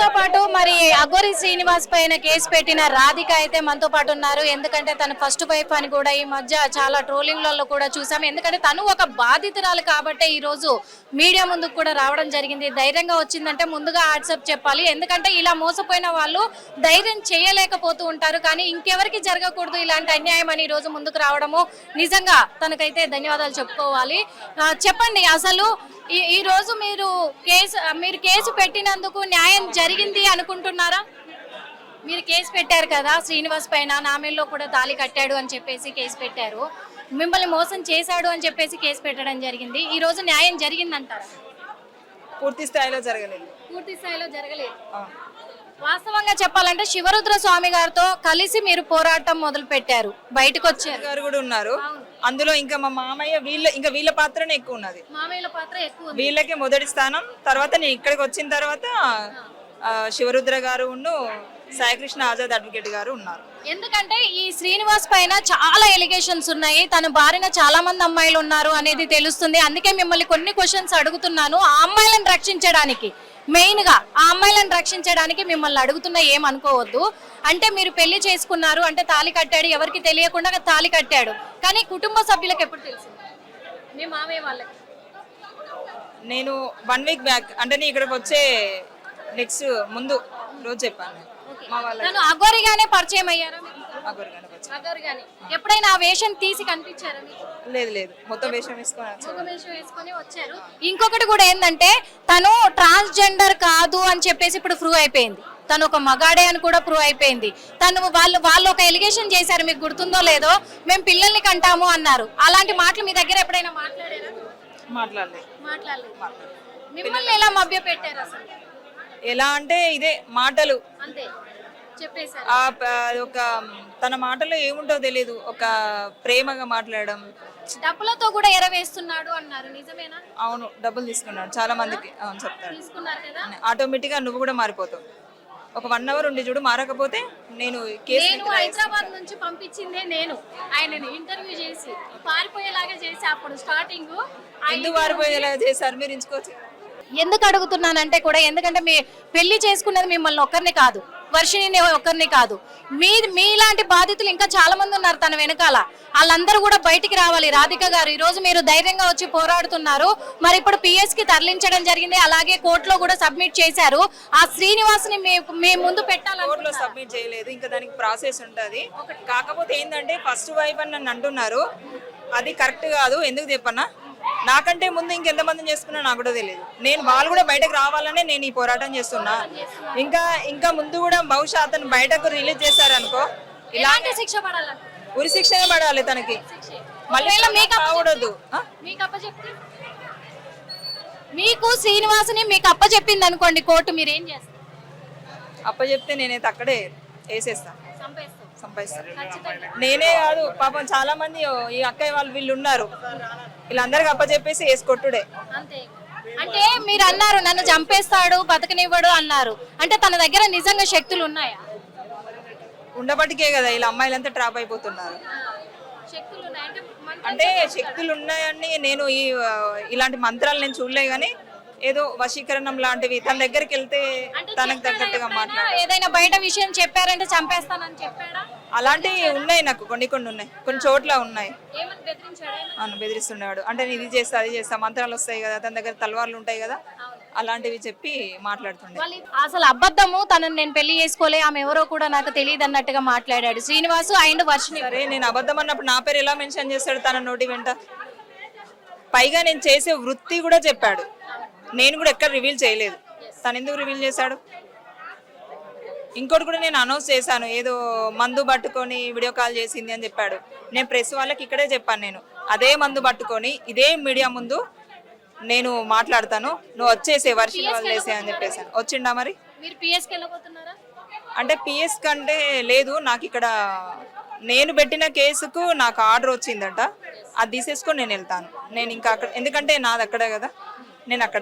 తో పాటు మరి అగోరి శ్రీనివాస్ పైన కేసు పెట్టిన రాధిక అయితే మనతో పాటు ఉన్నారు. ఎందుకంటే తన ఫస్ట్ వైఫ్ అని కూడా ఈ మధ్య చాలా ట్రోలింగ్లలో కూడా చూసాం. ఎందుకంటే తను ఒక బాధితురాలు కాబట్టే ఈ రోజు మీడియా ముందుకు కూడా రావడం జరిగింది. ధైర్యంగా వచ్చిందంటే ముందుగా వాట్సాప్ చెప్పాలి. ఎందుకంటే ఇలా మోసపోయిన వాళ్ళు ధైర్యం చేయలేకపోతూ ఉంటారు. కానీ ఇంకెవరికి జరగకూడదు ఇలాంటి అన్యాయం అని ఈ రోజు ముందుకు రావడము. నిజంగా తనకైతే ధన్యవాదాలు చెప్పుకోవాలి. చెప్పండి అసలు ఈ ఈ రోజు మీరు కేసు మీరు కేసు పెట్టినందుకు న్యాయం జరిగింది అనుకుంటున్నారా? మీరు కేసు పెట్టారు కదా శ్రీనివాస్ పైన నామేల్లో కూడా తాళి కట్టాడు అని చెప్పేసి కేసు పెట్టారు. మిమ్మల్ని మోసం చేశాడు అని చెప్పేసి కేసు పెట్టడం జరిగింది. ఈ రోజు న్యాయం జరిగిందంటారా? పూర్తి స్థాయిలో జరగలేదు. పూర్తి స్థాయిలో జరగలేదు. వాస్తవంగా చెప్పాలంటే శివరుద్ర స్వామి గారితో కలిసి మీరు పోరాటం మొదలు పెట్టారు. బయటకు వచ్చారు. గారు కూడా ఉన్నారు. అందులో ఇంకా మా మామయ్య వీళ్ళ ఇంకా వీళ్ళ పాత్రనే ఎక్కువ ఉన్నది. మామయ్యల పాత్ర ఎక్కువ. వీళ్ళకే మొదటి స్థానం. తర్వాత నేను ఇక్కడికి వచ్చిన తర్వాత శివరుద్ర గారు ఉన్ను సాయికృష్ణ ఆజాద్ అడ్వకేట్ గారు ఉన్నారు. ఎందుకంటే ఈ శ్రీనివాస్ పైన చాలా ఎలిగేషన్స్ ఉన్నాయి. తన బారిన చాలా మంది అమ్మాయిలు ఉన్నారు అనేది తెలుస్తుంది. అందుకే మిమ్మల్ని కొన్ని క్వశ్చన్స్ అడుగుతున్నాను. ఆ అమ్మాయిలను రక్షించడానికి మెయిన్గా ఆ అమ్మాయిలను రక్షించడానికి మిమ్మల్ని అడుగుతున్నా ఏం అనుకోవద్దు అంటే మీరు పెళ్ళి చేసుకున్నారు అంటే తాళి కట్టాడు ఎవరికి తెలియకుండా తాళి కట్టాడు. కానీ కుటుంబ సభ్యులకు ఎప్పుడు తెలుసు? మీ మామయ్య వాళ్ళకి. నేను వన్ వీక్ బ్యాక్ అంటే నేను ఇక్కడికి వచ్చే నెక్స్ట్ ముందు రోజు చెప్పాను. మా వాళ్ళ తను అఘోరిగానే పరిచయం అయ్యారా? ఎప్పుడైనా ఆ వేషం తీసి కనిపించారా మీకు? లేదు లేదు. మొత్తం వేషం వేసుకొని వచ్చాను. ఒక వేషం వేసుకొని వచ్చారు. ఇంకొకటి కూడా ఏంటంటే తను ట్రాన్స్జెండర్ కాదు అని చెప్పేసి ఇప్పుడు ప్రూవ్ అయిపోయింది. తను ఒక మగాడే అని కూడా ప్రూవ్ అయిపోయింది. తను వాళ్ళు వాళ్ళు ఒక ఎలిగేషన్ చేశారు. మీకు గుర్తుందో లేదో మేము పిల్లల్ని కంటాము అన్నారు. అలాంటి మాటలు మీ దగ్గర ఎప్పుడైనా మాట్లాడారా? మాట్లాడలేదు. మాట్లాడలేదు. మిమ్మల్ని ఎలా మభ్య పెట్టారు అసలు? ఎలా అంటే ఇదే మాటలు. అంతే. ఆ ఒక తన మాటలో ఏముంటో తెలియదు ఒక ప్రేమగా మాట్లాడడం. డబ్బులతో కూడా ఎరవేస్తున్నాడు అన్నారు. నిజమేనా? అవును డబ్బులు తీసుకున్నాడు. చాలా మందికి అవును చెప్తాడు. తీసుకున్నారు కదా? ఆటోమేటిక్గా నువ్వు కూడా మారిపోతావు. ఒక వన్ అవర్ ఉండి చూడు మారకపోతే నేను కేసు నేను హైదరాబాద్ నుంచి పంపించిందే నేను. ఆయనని ఇంటర్వ్యూ చేసి పారిపోయేలాగా చేసి అప్పుడు స్టార్టింగ్. ఎందుకు మారిపోయేలా చేశారు? మీరు ఎంచుకోవచ్చు. ఎందుకు అడుగుతున్నానంటే కూడా ఎందుకంటే మీ పెళ్ళి చేసుకున్నది మిమ్మల్ని ఒక్కరిని కాదు. వర్షిణిని ఒక్కరిని కాదు. మీ మీలాంటి బాధితులు ఇంకా చాలా మంది ఉన్నారు తన వెనకాల. వాళ్ళందరూ కూడా బయటికి రావాలి. రాధిక గారు ఈ రోజు మీరు ధైర్యంగా వచ్చి పోరాడుతున్నారు. మరి ఇప్పుడు పిఎస్కి తరలించడం జరిగింది. అలాగే కోర్టులో కూడా సబ్మిట్ చేశారు. ఆ శ్రీనివాస్ని మీ ముందు పెట్టాలని సబ్మిట్ చేయలేదు. ఇంకా దానికి ప్రాసెస్ ఉంటుంది. కాకపోతే ఏంటంటే ఫస్ట్ వైఫ్ అని నన్ను అంటున్నారు. అది కరెక్ట్ కాదు. ఎందుకు చెప్పన్నా? నాకంటే ముందు ఇంకెంతమంది చేసుకున్నా నాకు కూడా తెలియదు నేను వాళ్ళు కూడా బయటకు రావాలనే నేను ఈ పోరాటం చేస్తున్నా. ఇంకా ఇంకా ముందు కూడా బహుశా అతను బయటకు రిలీజ్ చేశారనుకో ఇలా ఎలాంటి శిక్ష పడాలని ఉరి శిక్షనే పడాలి తనకి. మళ్ళీ అప్పచెప్తే మీకు శ్రీనివాసుని మీకు అప్పచెప్పింది అనుకోండి కోర్టు మీరు ఏం చేస్తారు? అప్పచెప్తే నేనైతే అక్కడే వేసేస్తాను ఖచ్చితంగా నేనే కాదు పాపం చాలా మంది ఈ అక్కయ్య వాళ్ళు వీళ్ళు ఉన్నారు. వీళ్ళందరికి అప్పచెప్పేసి వేసి కొట్టుడే. అంతే. అంటే మీరు అన్నారు నన్ను చంపేస్తాడు బతకనివ్వడు అన్నారు. అంటే తన దగ్గర నిజంగా శక్తులు ఉన్నాయా? ఉండబట్టికే కదా ఇలా అమ్మాయిలంతా ట్రాప్ అయిపోతున్నారు. అంటే శక్తులు ఉన్నాయని నేను ఈ ఇలాంటి మంత్రాలు నేను చూడలే కానీ ఏదో వశీకరణం లాంటివి తన దగ్గరికి వెళ్తే తనకు తగ్గట్టుగా? మాట్లాడాలి ఏదైనా బయట విషయం చెప్పారంటే చంపేస్తానని చెప్పాడా? అలాంటివి ఉన్నాయి నాకు కొన్ని కొన్ని ఉన్నాయి. కొన్ని చోట్ల ఉన్నాయి? అవును బెదిరిస్తుండేవాడు. అంటే నేను ఇది చేస్తా అది చేస్తా మంత్రాలు వస్తాయి కదా తన దగ్గర తలవార్లు ఉంటాయి కదా అలాంటివి చెప్పి మాట్లాడుతుండే. అసలు అబద్ధము తనని నేను పెళ్ళి చేసుకోలే ఆమె ఎవరో కూడా నాకు తెలియదు అన్నట్టుగా మాట్లాడాడు. శ్రీనివాసు అండ్ వర్షిని సరే నేను అబద్ధం అన్నప్పుడు నా పేరు ఎలా మెన్షన్ చేస్తాడు తన నోటి వెంట? పైగా నేను చేసే వృత్తి కూడా చెప్పాడు. నేను కూడా ఎక్కడ రివీల్ చేయలేదు. తను ఎందుకు రివీల్ చేశాడు? ఇంకోటి కూడా నేను అనౌన్స్ చేశాను. ఏదో మందు పట్టుకొని వీడియో కాల్ చేసింది అని చెప్పాడు. నేను ప్రెస్ వాళ్ళకి ఇక్కడే చెప్పాను నేను. అదే మందు పట్టుకొని ఇదే మీడియా ముందు నేను మాట్లాడతాను. నువ్వు వచ్చేసే వర్షం వదిలేసే అని చెప్పేసాను వచ్చిండా మరి? మీరు పిఎస్కి వెళ్ళబోతున్నారా? అంటే పిఎస్ కంటే లేదు. నాకు ఇక్కడ నేను పెట్టిన కేసుకు నాకు ఆర్డర్ వచ్చిందట. అది తీసేసుకొని నేను వెళ్తాను. నేను ఇంకా అక్కడ ఎందుకంటే నాది అక్కడే కదా. నేను అక్కడ